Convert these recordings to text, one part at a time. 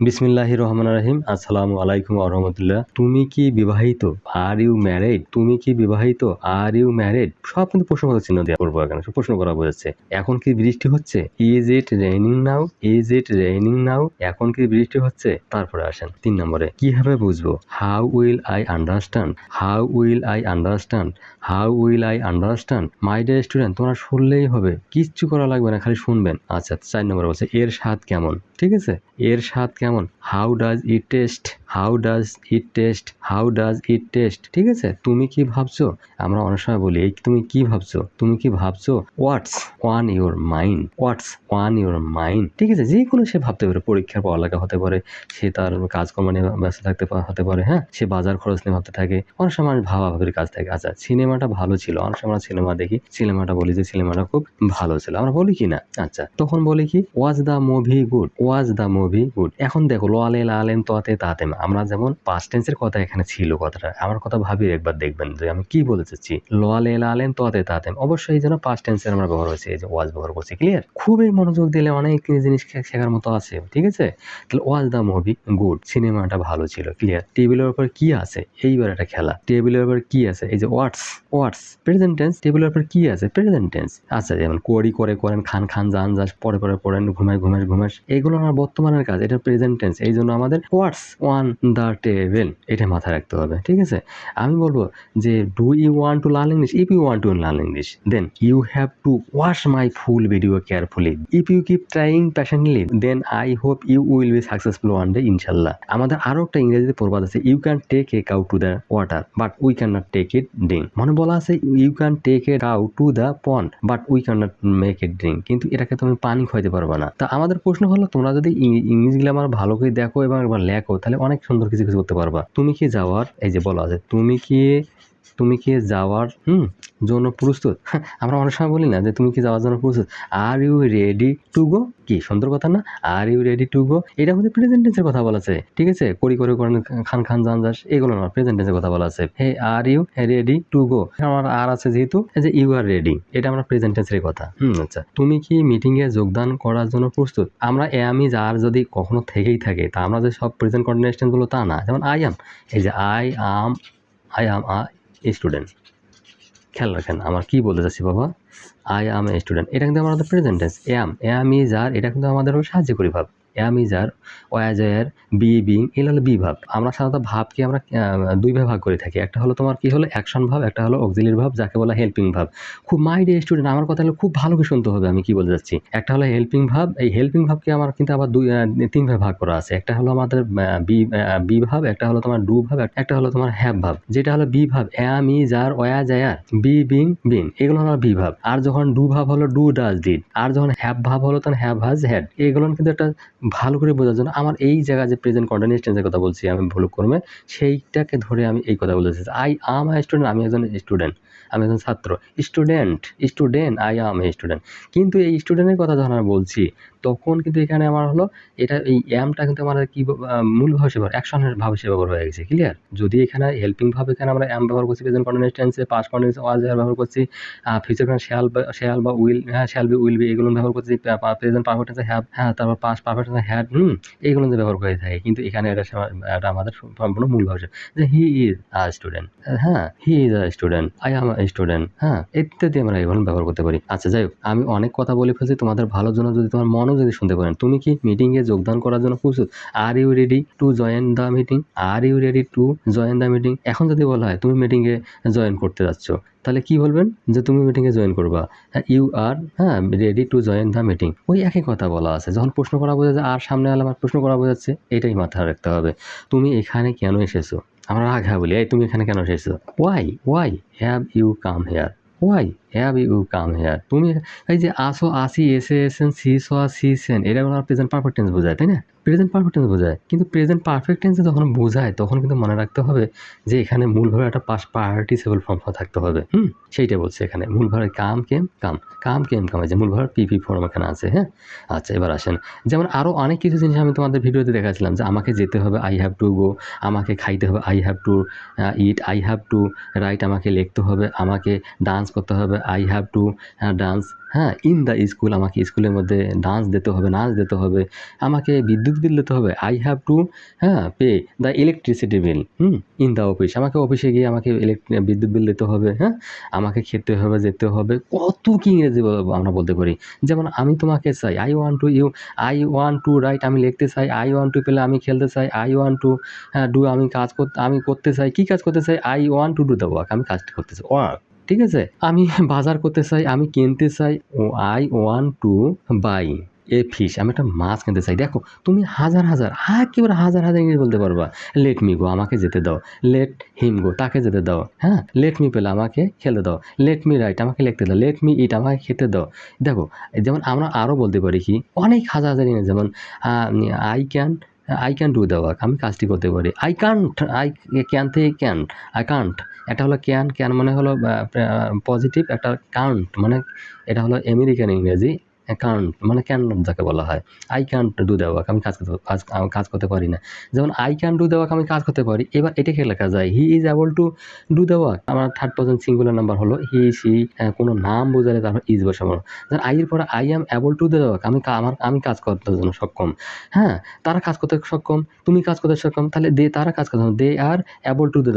বিসমিল্লাহ রহমান রাহিম। আসসালামু আলাইকুম আহমতুল্লাহ তুমি কি বিবাহিত? আর ইউ ম্যারেড তুমি কি বিবাহিত? আর ইউ ম্যারেড সব কিন্তু প্রশ্নবোধক চিহ্ন দেওয়া করব এখানে। প্রশ্ন করা বোঝাচ্ছে এখন কি বৃষ্টি হচ্ছে? Is it raining now is it raining now এখন কি বৃষ্টি হচ্ছে? তারপরে আসেন। তিন নম্বরে, কীভাবে বুঝব? How will I understand how will I understand how will I understand my dear student তোমরা শুনলেই হবে। কিচ্ছু করা লাগবে না, খালি শুনবেন। আচ্ছা চার নম্বর বলছে, এর স্বাদ কেমন? ঠিক আছে? এর স্বাদ কেমন? How does it taste how does it taste how does it taste ঠিক আছে? তুমি কি ভাবছ? আমরা অনেক সময় বলি তুমি কি ভাবছ? তুমি কি ভাবছ? What's on your mind what's on your mind ঠিক আছে? যে কোনো সে ভাবতে পারে, পরীক্ষার পড়ালেখা হতে পারে, সে তার কাজকর্ম নিয়ে ব্যস্ত থাকতে হতে পারে হ্যাঁ? সে বাজার খরচ নিয়ে ভাবতে থাকে। অনেক সময় ভাবা ভাবির কাজ থাকে। আচ্ছা সিনেমাটা ভালো ছিল। অনেক সময় সিনেমা দেখি। সিনেমাটা বলি যে, সিনেমাটা খুব ভালো ছিল। আমরা বলি কি না? আচ্ছা তখন বলি কি was the movie good was the movie good এখন দেখো, লোয়ালে লালেন তোয়াতে তাতে আমরা যেমন পাস্ট টেন্সের কথা এখানে ছিল কথাটা, আমার কথা ভাবি একবার দেখবেন যে আমি কি বলতে চাচ্ছি লোয়ালে লালেন তোয়াতে তাতে অবশ্যই জন্য পাস্ট টেন্সের আমরা ব্যবহার হয়েছে এই যে ওয়াজ ব্যবহার করছি ক্লিয়ার খুবই মনোযোগ দিলে অনেক জিনিস শেখার মতো আছে, ঠিক আছে? তাহলে ওয়াজ দ্য মুভি গুড সিনেমাটা ভালো ছিল ক্লিয়ার টেবিলের উপর কি আছে? এইবার একটা খেলা। টেবিলের উপর কি আছে? এই যে ওয়াটস ওয়াটস প্রেজেন্ট টেন্স টেবিলের উপর কি আছে? প্রেজেন্ট টেন্স আচ্ছা যেমন কোয়ারি করে করেন, খান খান, যান যাস, পরে পরে পড়েন, ঘুমায় ঘুমাস ঘুমাস। এগুলো আমার বর্তমানের কাজ, এটা প্রেজেন্ট টেন্স এই জন্য আমাদের ওয়াটস ওয়ান দ্য টেবিল এটা মাথায় রাখতে হবে, ঠিক আছে? আমি বলব যে do you want to learn English if you want to learn English then you have to watch my full video carefully if you keep trying passionately then I hope you will be successful one day ইনশাল্লাহ আমাদের আরও একটা ইংরেজিতে প্রবাদ আছে you can take a cow to the water but we can not take it drink মানে বলা আছে you can take a cow to the pond but we can not make it drink কিন্তু এটাকে তুমি পানি খাইতে পারবে না। তা আমাদের প্রশ্ন হলো, তোমরা যদি ইংলিশ ইংলিশ গ্রামার ভালো করে দেখো এবং একবার লেখো, তাহলে অনেক সুন্দর কিছু কিছু করতে পারবা। তুমি কি যাওয়ার? এই যে বলা আছে তুমি কি তুমি কি যাওয়ার, হুম, জন্য প্রস্তুত? আমরা অনেক সময় বলি না যে তুমি কি যাওয়ার জন্য প্রস্তুত। Are you ready to go কি, সুন্দর কথা না? Are you ready to go এটা আমাদের প্রেজেন্ট টেন্সের কথা বলা আছে, ঠিক আছে? করি, করে করেন খান খান জান যাস, এগুলো না প্রেজেন্ট টেন্সের কথা বলা আছে। Hey are you ready to go আমার আর আছে যেহেতু যে ইউ আর রেডি এটা আমরা প্রেজেন্ট টেন্সের কথা। হুম আচ্ছা তুমি কি মিটিং এ যোগদান করার জন্য প্রস্তুত? আমরা এ, আমি যার যদি কখনো থেকেই থাকে, তা আমরা যে সব প্রেজেন্ট কন্টিনিউয়াসগুলো তা না, যেমন আই আম এই যে I am I am a student খেয়াল রাখেন, আমার কি বলতে চাচ্ছি বাবা? আই আম এ স্টুডেন্ট এটা কিন্তু আমাদের present tense am am is are এটা কিন্তু আমাদের সাহায্য করি ভাব। Am is are was were be being এগুলো হলো বি ভাব আমরা সাধারণত ভাবকে আমরা আহ, দুই ভাবে ভাগ করে থাকি। একটা হলো তোমার কি হলো? অ্যাকশন ভাব একটা হলো অক্সিলির ভাব যাকে বলা হেল্পিং ভাব। খুব মাই ডে স্টুডেন্ট আমার কথা হলো খুব ভালো করে শুনতে হবে আমি কি বলতে চাচ্ছি? একটা হলো হেল্পিং ভাব এই হেল্পিং ভাবকে আমার কিন্তু আবার দুই আহ, তিন ভাবে ভাগ করা আছে। একটা হলো আমাদের বি বি ভাব একটা হলো তোমার ডু ভাব একটা হলো তোমার হ্যাভ ভাব। যেটা হলো বি ভাব অ্যাম ইজ আর ওয়া জায়ার বি বিং বিং এগুলো হলো বি ভাব আর যখন ডু ভাব হলো ডু ডাজ ডিড। আর যখন হ্যাভ ভাব হলো তখন হ্যাভ হাজ হ্যাড এগুলো কিন্তু একটা ভালো করে বোঝার জন্য আমার এই জায়গায় যে প্রেজেন্ট কন্টিনিউস টেন্সের কথা বলছি আমি ভুল করবে সেইটাকে ধরে আমি এই কথা বলতে চাইছি। আই আম আই স্টুডেন্ট আমি একজন স্টুডেন্ট আমি একজন ছাত্র। Student student I am a student কিন্তু এই স্টুডেন্টের কথা যখন আমি বলছি তখন কিন্তু এখানে আমার হলো এটা এই অ্যামটা কিন্তু আমার কি মূল ভাব হিসেবে অ্যাকশনের ভাব হিসেবে ব্যবহার হয়ে গেছে ক্লিয়ার যদি এখানে হেল্পিং ভাব এখানে আমরা অ্যাম ব্যবহার করছি প্রেজেন্ট কন্টিনিউয়াস টেন্সে পাস্ট কন্টিনিউয়াস ওয়াজ ব্যবহার করছি ফিউচার শ্যাল বা শ্যাল বা উইল হ্যাঁ শ্যাল বি উইল বি এগুলো ব্যবহার করছি প্রেজেন্ট পারফেক্ট টেন্সে হ্যাভ হ্যাঁ তারপর পাস্ট পারফেক্ট টেন্সে হ্যাড হুম এইগুলো ব্যবহার করে থাকে, কিন্তু এখানে এটা এটা আমাদের সম্পূর্ণ মূল হিসেবে যে হি ইজ আ স্টুডেন্ট হ্যাঁ he is a student I am a student হ্যাঁ ইত্যাদি আমরা এগুলো ব্যবহার করতে পারি। আচ্ছা যাই হোক, আমি অনেক কথা বলে ফেলছি, তোমাদের ভালোর জন্য যদি তোমার মনও যদি শুনতে পারেন, তুমি কি মিটিংয়ে যোগদান করার জন্য প্রস্তুত? Are you ready to join the meeting are you ready to join the meeting এখন যদি বলা হয়, তুমি মিটিংয়ে জয়েন করতে যাচ্ছ, তাহলে কি বলবেন যে তুমি মিটিংয়ে জয়েন করবা? ইউ আর হ্যাঁ ready to join the meeting ওই একই কথা বলা আছে, যখন প্রশ্ন করা বোঝা বোঝাচ্ছে আর সামনে আলে আমার প্রশ্ন করা বোঝাচ্ছে, এটাই মাথায় রাখতে হবে। তুমি এখানে কেন এসেছ? আমরা রাগ হ্যাঁ বলি, এই, তুমি এখানে কেন এসেছ? Why why have you come here why have you come here তুমি এই যে আসো, আসি, এসে, এসেন, সি সোয়া সি, সেন এটা আমার প্রেজেন্ট পারফেক্ট টেন্স বোঝায়, তাই না? প্রেজেন্ট পারফেক্ট টেন্স বোঝায়। কিন্তু প্রেজেন্ট পারফেক্ট টেন্সে যখন বোঝায়, তখন কিন্তু মনে রাখতে হবে যে এখানে মূলভাবে একটা পাস পার্টিসিপল ফর্ম থাকতে হবে। হুম? সেইটা বলছে এখানে। মূলভাবে কাম, কেম, কাম। কাম, কেম, কাম যে মূলভাবে পিপি ফর্ম এখানে আছে হ্যাঁ? আচ্ছা এবার আসেন। যেমন আরও অনেক কিছু জিনিস আমি তোমাদের ভিডিওতে দেখাচ্ছিলাম, যে আমাকে যেতে হবে আই হ্যাভ টু গো আমাকে খাইতে হবে I have to eat I have to write আমাকে লিখতে হবে, আমাকে ডান্স করতে হবে আই হ্যাভ টু ডান্স হ্যাঁ ইন দ্য স্কুল আমাকে স্কুলের মধ্যে ডান্স দিতে হবে, নাচ দিতে হবে, আমাকে বিদ্যুৎ বিল দিতে হবে আই হ্যাভ টু হ্যাঁ pay the electricity bill hmm in the office আমাকে অফিসে গিয়ে আমাকে বিদ্যুৎ বিল দিতে হবে হ্যাঁ আমাকে খেতে হবে, যেতে হবে, কত কি ইংরেজি আমরা বলতে পারি, যেমন আমি তোমাকে চাই I want to you I want to write আমি লিখতে চাই আই ওয়ান টু পেলে আমি খেলতে চাই আই ওয়ান টু হ্যাঁ ডু আমি কাজ করতে আমি করতে চাই, কি কাজ করতে চাই I want to do the work আমি কাজটি করতে চাই ওয়ার্ক ঠিক আছে? আমি বাজার করতে চাই, আমি কিনতে চাই। I want to buy a fish আমি একটা মাছ কিনতে চাই। দেখো, তুমি হাজার হাজার, একেবারে হাজার হাজার ইংরেজি বলতে পারবা। লেট মি গো আমাকে যেতে দাও। লেট হিম গো তাকে যেতে দাও। হ্যাঁ? লেট মি পেলে আমাকে খেলে দাও। লেট মি রাইট আমাকে লিখতে দাও। লেট মি ইট আমাকে খেতে দাও। দেখো, যেমন আমরা আরও বলতে পারি কি, অনেক হাজার হাজার ইংরেজি, যেমন I can I can do the work আমি কাজটি করতে পারি। আই ক্যান্ট আই ক্যান থেকে ক্যান আই কান্ট এটা হলো ক্যান ক্যান মানে হলো পজিটিভ একটা কান্ট মানে এটা হলো আমেরিকান ইংরেজি। কাউন্ট মানে ক্যান যাকে বলা হয় আই ক্যান ডু দ্য আমি কাজ করতে, কাজ কাজ করতে পারি না। যেমন আই ক্যান ডু দ্য আমি কাজ করতে পারি। এবার এটাকে লেখা যায় he is able to do the আমার থার্ড পার্সন সিঙ্গুলার নাম্বার হলো হি সি কোনো নাম বোঝালে তারপর ইজ বসাবো। যেমন আই এর পরে I am able to the আমি আমার, আমি কাজ করতে জন্য সক্ষম। হ্যাঁ তারা কাজ করতে সক্ষম, তুমি কাজ করতে সক্ষম, তাহলে দে তারা কাজ করতে they are able to the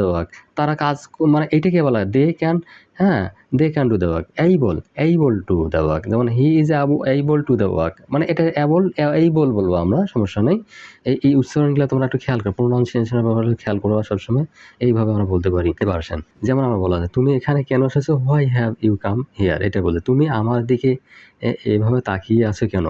তারা কাজ মানে এটাকে বলা হয়? দে ক্যান হ্যাঁ they can do the work able to the যেমন he is able to the work মানে এটা অ্যাবল এইবল বলব আমরা, সমস্যা নেই। এই এই উচ্চারণগুলো তোমরা একটু খেয়াল করো প্রোনাউন্সিয়েশনের ব্যাপারে খেয়াল করো সবসময়। এইভাবে আমরা বলতে পারি পারছেন যেমন আমরা বলা যায়, তুমি এখানে কেন এসেছ? Why have you come here এটা বলতে তুমি আমার দিকে এভাবে তাকিয়ে আছো কেন?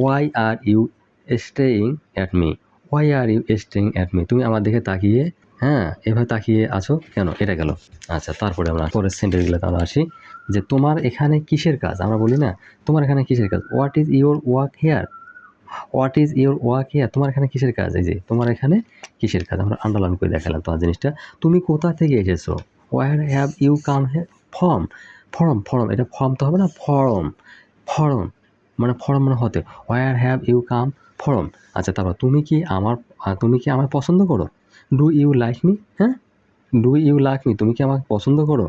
Why are you staying at me why are you staying at me তুমি আমার দিকে তাকিয়ে হ্যাঁ এভাবে তাকিয়ে আছো কেন? এটা গেল। আচ্ছা তারপরে আমরা পরের সেন্টেন্সগুলোতে আমরা আসি। যে তোমার এখানে কিসের কাজ? আমরা বলি না, তোমার এখানে কিসের কাজ? What is your work here what is your work here তোমার এখানে কিসের কাজ? এই যে, তোমার এখানে কিসের কাজ? আমরা আন্ডারলাইন করে দেখালাম তোমার জিনিসটা। তুমি কোথা থেকে এসেছ? Where have you come hey from from from এটা ফর্ম তো হবে না? ফর্ম ফর্ম মানে ফর্ম মানে হতে। Where have you come from আচ্ছা তারপর তুমি কি আমার, তুমি কি আমায় পছন্দ করো? ডু ইউ লাইক মি হ্যাঁ? ডু ইউ লাইক মি তুমি কি আমাকে পছন্দ করো?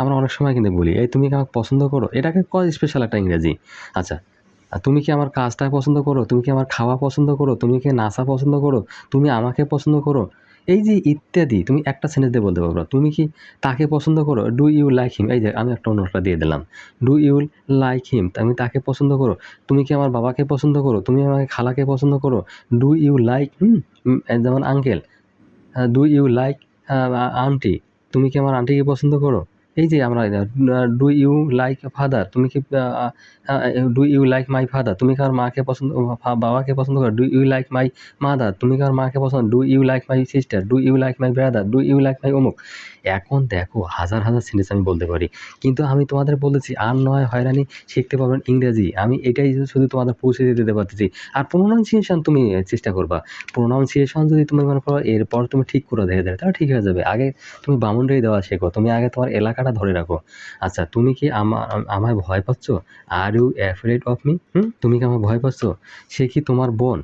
আমরা অনেক সময় কিন্তু বলি, এই তুমি কি আমাকে পছন্দ করো? এটাকে কয় স্পেশাল একটা ইংরেজি? আচ্ছা তুমি কি আমার কাজটা পছন্দ করো? তুমি কি আমার খাওয়া পছন্দ করো? তুমি কি নাচা পছন্দ করো? তুমি আমাকে পছন্দ করো? এই যে ইত্যাদি, তুমি একটা সেন্টেন্স দিয়ে বলতে পারবে তুমি কি তাকে পছন্দ করো? ডু ইউ লাইক হিম এই যে আমি একটা অন্যটা দিয়ে দিলাম। ডু ইউ লাইক হিম তুমি তাকে পছন্দ করো। তুমি কি আমার বাবাকে পছন্দ করো? তুমি আমাকে খালাকে পছন্দ করো? ডু ইউ লাইক হুম যেমন uncle do you like aunty তুমি কি আমার আন্টিকে পছন্দ করো? এই যে আমরা ডু ইউ লাইক ফাদার তুমি কি do you like my father তুমি কার মাকে পছন্দ বাবাকে পছন্দ করো? Do you like my mother তুমি কার মাকে পছন্দ do you like my sister do you like my brother do you like my অমুক? এখন দেখো, হাজার হাজার সেন্টেন্স আমি বলতে পারি। কিন্তু আমি তোমাদের বলেছি, আর নয় হয়রানি শিখতে পারবেন ইংরেজি। আমি এটাই শুধু তোমাদের পৌঁছে দিতে পারতেছি। আর প্রোনাউন্সিয়েশন তুমি চেষ্টা করবা। প্রোনাউন্সিয়েশন যদি তুমি মনে করো, এরপর তুমি ঠিক করে দেখে দেবে, তাহলে ঠিক হয়ে যাবে। আগে তুমি বামুন্ডারি দেওয়া শেখো। তুমি আগে তোমার এলাকাটা ধরে রাখো আচ্ছা তুমি কি আমা- আমায় ভয় পাচ্ছ are you afraid of me hmm তুমি কি আমায় ভয় পাচ্ছ সে কি তোমার বোন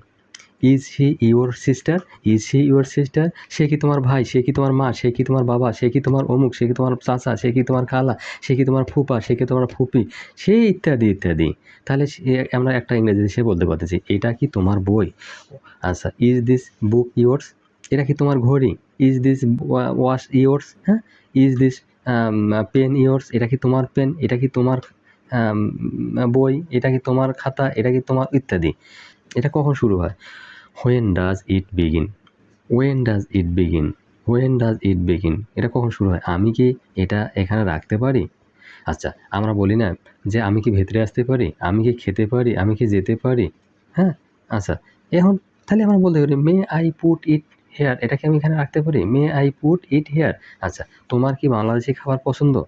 is he your sister is he your sister সে কি তোমার ভাই সে কি তোমার মা সে কি তোমার বাবা সে কি তোমার অমুক সে কি তোমার চাচা সে কি তোমার খালা সে কি তোমার ফুপা সে কি তোমার ফুপি সে ইত্যাদি ইত্যাদি তাহলে আমরা একটা ইংরেজিতে সে বলতে পারতেছি এটা কি তোমার বই আচ্ছা ইজ দিস বুক ইয়োর্স এটা কি তোমার ঘড়ি ইজ দিস ওয়াশ ইয়োর্স হ্যাঁ ইজ দিস পেন ইয়োর্স এটা কি তোমার পেন এটা কি তোমার বই, এটা কি তোমার খাতা, এটা কি তোমার ইত্যাদি। এটা কখন শুরু হয়? When does it begin when does it begin when does it begin এটা কখন শুরু হয়? আমি কি এটা এখানে রাখতে পারি? আচ্ছা আমরা বলি না যে আমি কি ভেতরে আসতে পারি? আমি কি খেতে পারি? আমি কি যেতে পারি? হ্যাঁ? আচ্ছা এখন তাহলে আমরা বলতে পারি may I put it here এটাকে আমি এখানে রাখতে পারি? May I put it here আচ্ছা তোমার কি বাংলাদেশি খাবার পছন্দ?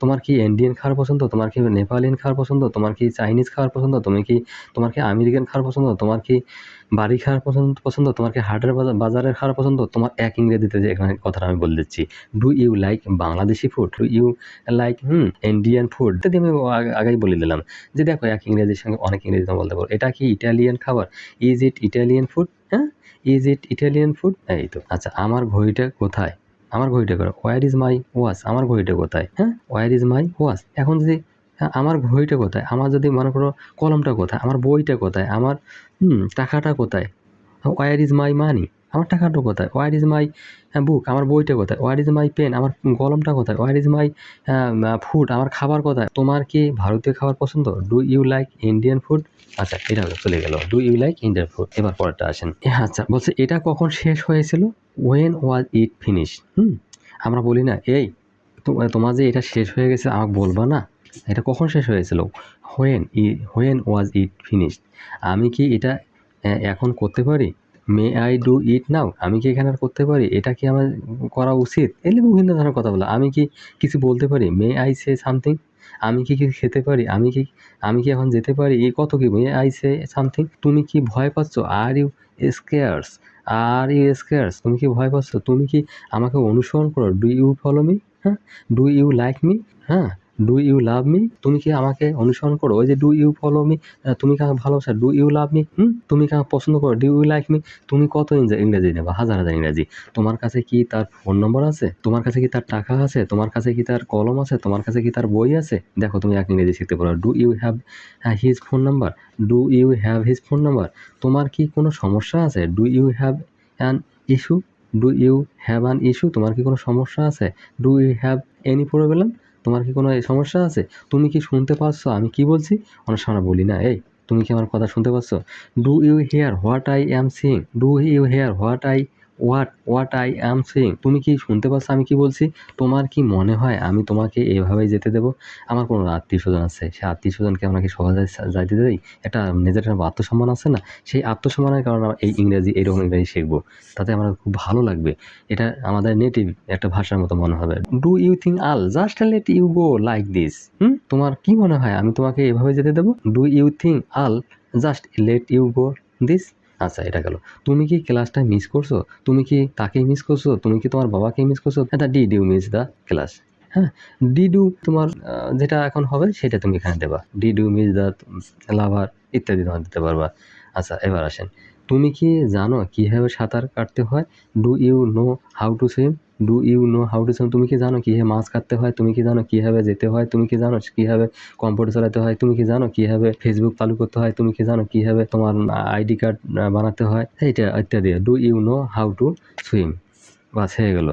তোমার কি ইন্ডিয়ান খাবার পছন্দ? তোমার কি নেপালিয়ান খাবার পছন্দ? তোমার কি চাইনিজ খাবার পছন্দ? তুমি কি, তোমার কি আমেরিকান খাবার পছন্দ? তোমার কি বাড়ি খাওয়ার পছন্দ পছন্দ? তোমার কি হাটের বাজার বাজারের খাওয়ার পছন্দ? তোমার এক ইংরেজিতে যে এখানে কথাটা আমি বলে দিচ্ছি। Do you like Bangladeshi food do you like hmm Indian food ইত্যাদি আমি আগে- আগেই বলে দিলাম। যে দেখো, এক ইংরেজির সঙ্গে অনেক ইংরেজি বলতে পারো। এটা কি ইটালিয়ান খাবার? ইজ ইট ইটালিয়ান ফুড হ্যাঁ? ইজ ইট ইটালিয়ান ফুড এই তো। আচ্ছা আমার ঘড়িটা কোথায়? আমার ঘড়িটা কোথায়? ওয়ার ইজ মাই ওয়াচ আমার ঘড়িটা কোথায়? হ্যাঁ? ওয়ার ইজ মাই ওয়াচ এখন যদি হ্যাঁ, আমার ঘড়িটা কোথায়? আমার যদি মনে করো কলমটা কোথায়? আমার বইটা কোথায়? আমার হুম টাকাটা কোথায়? ওয়ার ইজ মাই মানি আমার টাকাটা কোথায়? ওয়ার ইজ মাই বুক আমার বইটা কোথায়? ওয়ার ইজ মাই পেন আমার কলমটা কোথায়? ওয়ার ইজ মাই ফুড আমার খাবার কোথায়? তোমার কি ভারতীয় খাবার পছন্দ? Do you like Indian food আচ্ছা এটা চলে গেল। Do you like Indian food এবার পরেরটা আসেন। আচ্ছা বলছে, এটা কখন শেষ হয়েছিল? ওয়েন ওয়াজ ইট ফিনিশ হুম, আমরা বলি না, এই তোমার যে এটা শেষ হয়ে গেছে, আমাকে বলবা না? এটা কখন শেষ হয়েছিল? When uh when was it finished আমি কি এটা এখন করতে পারি? মে আই ডু ইট নাও আমি কি এখানে আর করতে পারি? এটা কি আমার করা উচিত? এলে বিভিন্ন ধরনের কথা বলা। আমি কি কিছু বলতে পারি? মে আই সে সামথিং আমি কি কিছু খেতে পারি? আমি কি আমি কি এখন যেতে পারি? এই কত কি? মে আই সে সামথিং তুমি কি ভয় পাচ্ছ? Are you scared are you scared তুমি কি ভয় পাচ্ছ? তুমি কি আমাকে অনুসরণ করো? ডু ইউ ফলো মি হ্যাঁ ডু ইউ লাইক মি হ্যাঁ ডু ইউ লাভ মি তুমি কি আমাকে অনুসরণ করো? ওই যে ডু ইউ ফলো মি তুমি কি আমাকে ভালোবাসা? Do you love me hmm? তুমি কি আমাকে পছন্দ করো? ডু ইউ লাইক মি তুমি কত ইংরে- ইংরেজি নেবা? হাজার হাজার ইংরেজি। তোমার কাছে কি তার ফোন নম্বর আছে? তোমার কাছে কি তার টাকা আছে? তোমার কাছে কি তার কলম আছে? তোমার কাছে কি তার বই আছে? দেখো, তুমি এক ইংরেজি শিখতে পারো। Do you have his phone number do you have his phone number তোমার কি কোনো সমস্যা আছে? Do you have an issue do you have an issue তোমার কি কোনো সমস্যা আছে? Do you have any problem তোমার কি কোনো সমস্যা আছে? তুমি কি শুনতে পাচ্ছ? আমি কি বলছি? অনেক সময় বলি না, এই, তুমি কি আমার কথা শুনতে পাচ্ছ? Do you hear what I am saying do you hear what I what what I am saying তুমি কি শুনতে পাচ্ছ আমি কি বলছি? তোমার কি মনে হয় আমি তোমাকে এভাবেই যেতে দেবো? আমার কোনো আত্মীয় স্বজন আছে সেই আত্মীয় স্বজনকে আমরা কি সহজে যাইতে দেই? একটা নিজের আত্মসম্মান আছে না? সেই আত্মসম্মানের কারণে আমরা এই ইংরেজি এইরকম ইংরেজি শিখব। তাতে আমার খুব ভালো লাগবে। এটা আমাদের নেটিভ একটা ভাষার মতো মনে হবে। Do you think I'll just let you go like this hmm? তোমার কি মনে হয় আমি তোমাকে এভাবে যেতে দেবো? Do you think I'll just let you go this আচ্ছা এটা গেল। তুমি কি ক্লাসটা মিস করছ? তুমি কি তাকে মিস করছ? তুমি কি তোমার বাবাকে মিস করছ? এটা did you miss the class হ্যাঁ ডি ডু তোমার যেটা এখন হবে সেটা তুমি এখানে দেবা। Did do miss the lover ইত্যাদি তোমার দিতে পারবা। আচ্ছা এবার আসেন। তুমি কি জানো কীভাবে সাঁতার কাটতে হয়? Do you know how to swim do you know how to swim তুমি কি জানো কীভাবে মাছ কাটতে হয়? তুমি কি জানো কীভাবে যেতে হয়? তুমি কি জানো কীভাবে কম্পিউটার চালাতে হয়? তুমি কি জানো কীভাবে ফেসবুক চালু করতে হয়? তুমি কি জানো কীভাবে তোমার আইডি কার্ড বানাতে হয়? এইটা ইত্যাদি। Do you know how to swim বাস হয়ে গেলো।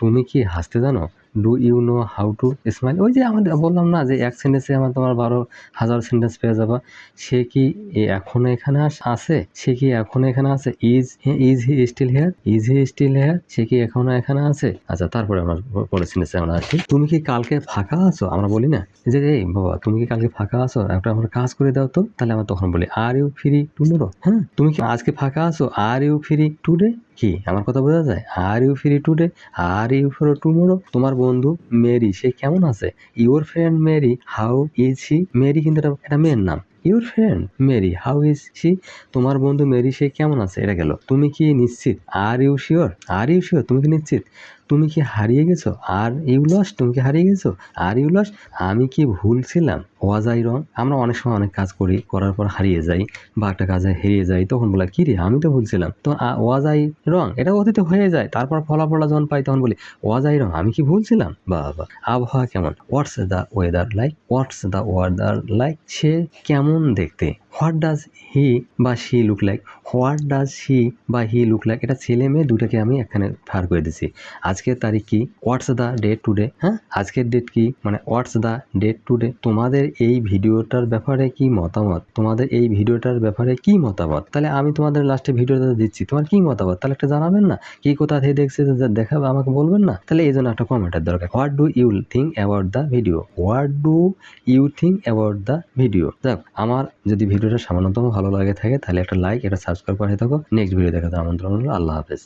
তুমি কি হাসতে জানো? Do you know how to smile ওই যে আমাদের বললাম না যে এক সেন্টেন্সে আমার তোমার বারো হাজার সেন্টেন্স পেয়ে যাবা। সে কি এখনও এখানে আছে? সে কি এখনও এখানে আছে? Is is he still here is he still here সে কি এখনও এখানে আছে? আচ্ছা তারপরে আমরা প- পরের সেন্টেন্সে আমরা আসি। তুমি কি কালকে ফাঁকা আছো? আমরা বলি না। যে, এই বাবা, তুমি কি কালকে ফাঁকা আছো? একটা আমার কাজ করে দাও তো। তাহলে আমরা তখন বলি আর ইউ ফ্রি টুমোরো হ্যাঁ? তুমি কি আজকে ফাঁকা আছো? আর ইউ ফ্রি টুডে কি, আমার কথা বোঝা যায়? Are you free today are you for tomorrow তোমার বন্ধু মেরি সে কেমন আছে? Your friend Mary how is he Mary কিন্তু এটা একটা মেয়ের নাম। Your friend Mary how is she তোমার বন্ধু মেরি সে কেমন আছে? এটা গেল। তুমি কি নিশ্চিত? Are you sure are you sure তুমি কি নিশ্চিত? তুমি কি হারিয়ে গেছো? আর ইউ লস তুমি কি হারিয়ে গেছো? আর ইউ লস আমি কি ভুল ছিলাম? ওয়াজ আই রং, আমরা অনেক সময় অনেক কাজ করি, করার পর হারিয়ে যাই বা একটা কাজে হারিয়ে যাই, তখন বলা, কি রে, আমি তো ভুলছিলাম তো ওয়াজ আই রং, এটা অতীতে হয়ে যায়, তারপর ফলাফলটা যখন পাই তখন বলি ওয়াজ আই রং, আমি কি ভুলছিলাম বা বা আবহাওয়া কেমন? What's the weather like what's the weather like সে কেমন দেখতে? হোয়াট ডাজ হি বা she look like what does he বা হি লুক লাইক এটা ছেলে মেয়ে দুটাকে আমি এখানে ফার করে দিছি। আজকের তারিখ কি? হোয়াটস দ্য ডেট টুডে হ্যাঁ? আজকের ডেট কি? মানে হোয়াটস দ্য ডেট টুডে তোমাদের এই ভিডিওটার ব্যাপারে কি মতামত? তোমাদের এই ভিডিওটার ব্যাপারে কি মতামত? তাহলে আমি তোমাদের লাস্টে ভিডিওটা দিচ্ছি। তোমার কি মতামত? তাহলে একটা জানাবেন না? কি কোথা থেকে দেখছে দেখাবে আমাকে বলবেন না? তাহলে এই জন্য একটা কমেন্টের দরকার। What do you think about the video what do you think about the video দেখ আমার যদি ভিডিওটা সামান্যতম ভালো লাগে থাকে, তাহলে একটা লাইক এটা সাবস্ক্রাইব করে থাকো। নেক্সট ভিডিও দেখাতে আমন্ত্রণ হলো আল্লাহ হাফেজ।